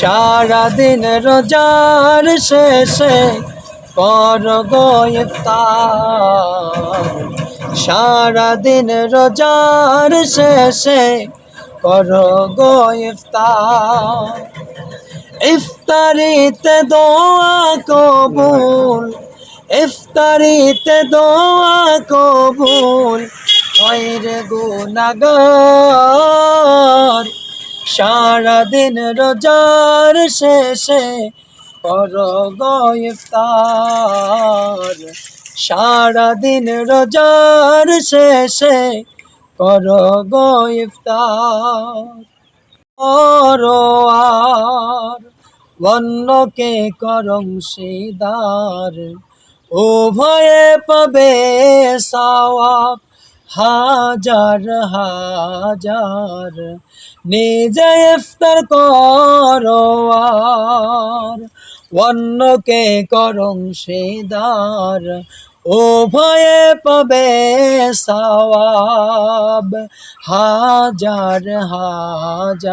সারাদিন রোজার শেষে কর ইফতার। সারাদিন রোজার শেষে কর ইফতারিতে দোয়া কবুল, ইফতারিতে দোয়া কবুল হয় গুনাগার। সারাদিন রোজার শেষে কর গো ইফতার সারাদিন রোজার শেষে কর গো ইফতার আর অন্যকে করং সিদার উভয়ে পাবে সওয়াব। হাজার হাজার। নিজে ইফতার করো আর অন্যকে করং সিদার। উভয়ে পাবে সওয়াব হাজার হাজার।